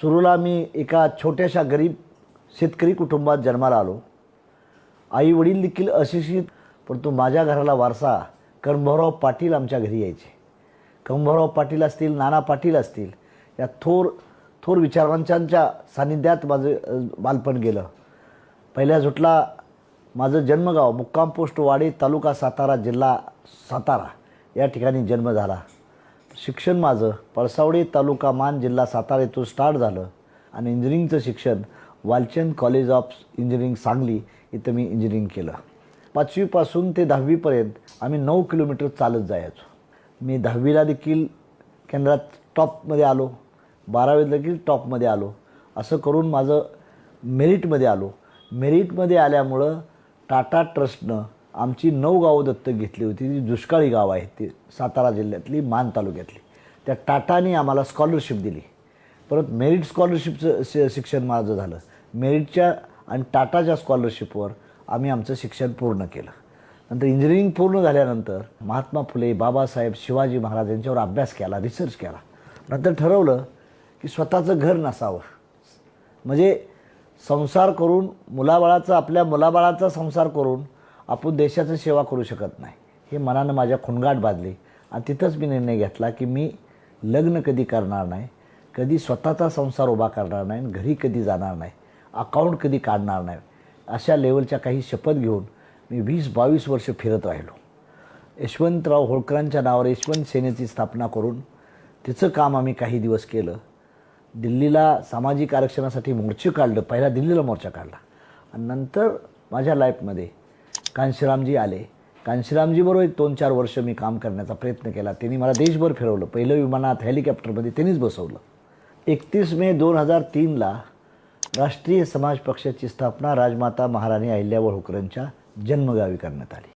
सुरूला मी एका छोट्याशा गरीब शेतकरी कुटुंबात जन्माला आलो. आई वडील देखील अशिक्षित परंतु माझ्या घराला वारसा. कंभराव पाटील आमच्या घरी यायचे. कंभराव पाटील असतील नाना पाटील असतील या थोर थोर विचारवंतांच्या सानिध्यात माझं बालपण गेलं. पहिल्या झुटला माझं जन्मगाव मुक्काम पोस्ट वाडी तालुका सातारा जिल्हा सातारा या ठिकाणी जन्म झाला. शिक्षण माझं. पळसावडी तालुका मान जिल्हा सातारा येथून स्टार्ट झालं. आणि इंजिनिअरिंगचं शिक्षण Walchand college of engineering Sangli इथं मी इंजिनिअरिंग केलं. पाचवीपासून ते दहावीपर्यंत आम्ही नऊ किलोमीटर चालत जायचो. मी दहावीला देखील केंद्रात टॉपमध्ये आलो. बारावीत देखील टॉपमध्ये आलो. असं करून माझं मेरिटमध्ये आलो. मेरिटमध्ये आल्यामुळं टाटा ट्रस्टनं आमची नऊ गावं दत्तक घेतली होती. ती दुष्काळी गाव आहेत ती. सातारा जिल्ह्यातली मान तालुक्यातली. त्या टाटाने आम्हाला स्कॉलरशिप दिली. परत मेरिट स्कॉलरशिपचं शि शिक्षण माझं झालं. मेरिटच्या आणि टाटाच्या स्कॉलरशिपवर आम्ही आमचं शिक्षण पूर्ण केलं. नंतर इंजिनिअरिंग पूर्ण झाल्यानंतर महात्मा फुले बाबासाहेब शिवाजी महाराज यांच्यावर अभ्यास केला रिसर्च केला. नंतर ठरवलं की स्वतःचं घर नसावं. म्हणजे संसार करून मुलाबाळाचा आपल्या मुलाबाळाचा संसार करून आपण देशाची सेवा करू शकत नाही. हे मनानं माझ्या खुणगाट बाजली. आणि तिथंच मी निर्णय घेतला की मी लग्न कधी करणार नाही कधी स्वतःचा संसार उभा करणार नाही घरी कधी जाणार नाही अकाउंट कधी काढणार नाही. अशा लेवलच्या काही शपथ घेऊन मी वीस बावीस वर्ष फिरत राहिलो. यशवंतराव होळकरांच्या नावावर यशवंत सेनेची स्थापना करून तिचं काम आम्ही काही दिवस केलं. दिल्लीला सामाजिक आरक्षणासाठी मोर्चे काढलं. पहिला दिल्लीला मोर्चा काढला. आणि नंतर माझ्या लाईफमध्ये कांशीरामजी आले. कांशीरामजीबरोबर एक दोन चार वर्ष मी काम करण्याचा प्रयत्न केला. त्यांनी मला देशभर फिरवलं. पहिलं विमानात हेलिकॉप्टरमध्ये त्यांनीच बसवलं. एकतीस मे दोन हजार तीनला राष्ट्रीय समाज पक्षाची स्थापना राजमाता महाराणी अहिल्याबाई होळकरांच्या जन्मगावी करण्यात आली.